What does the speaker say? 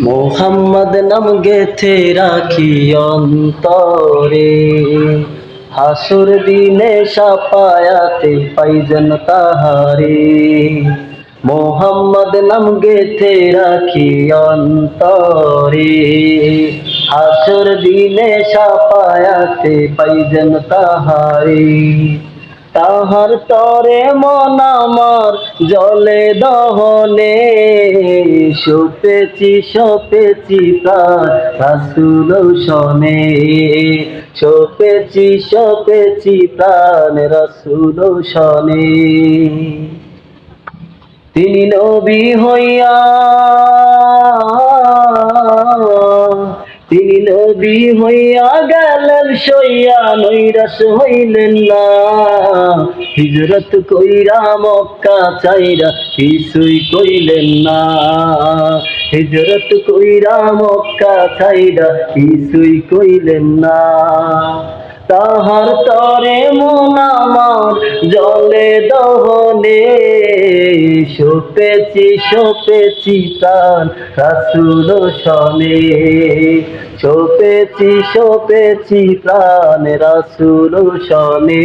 মোহাম্মদ নাম গেথে রাখি অন্তরে। হাসুর দিনে সাপায়াতে পাইজন তাহারে। মোহাম্মদ নাম গেথে রাখি অন্তরে। হাসুর দিনে সাপায়াতে পাইজন তাহারে। তাহার তরে মন আমার জলে দহনে। সপেছি সপেছি প্রাণ রাসুল শনে। সপেছি সপেছি প্রাণ রাসুল শনে। তিনি নবী হইয়া তিনি নবী হইয়া গেলেন, সইয়া নৈরাস হইলেন না। হিজরত কইরা মক্কা চাইরা কিছুই কইলেন না। হিজরত কইরা মক্কা চাইরা কিছুই কইলেন না। তাহার তরে দহনে সপেছি সপেছি প্রাণ রাসুল শনে সপেছি সপেছি প্রাণ রাসুল শনে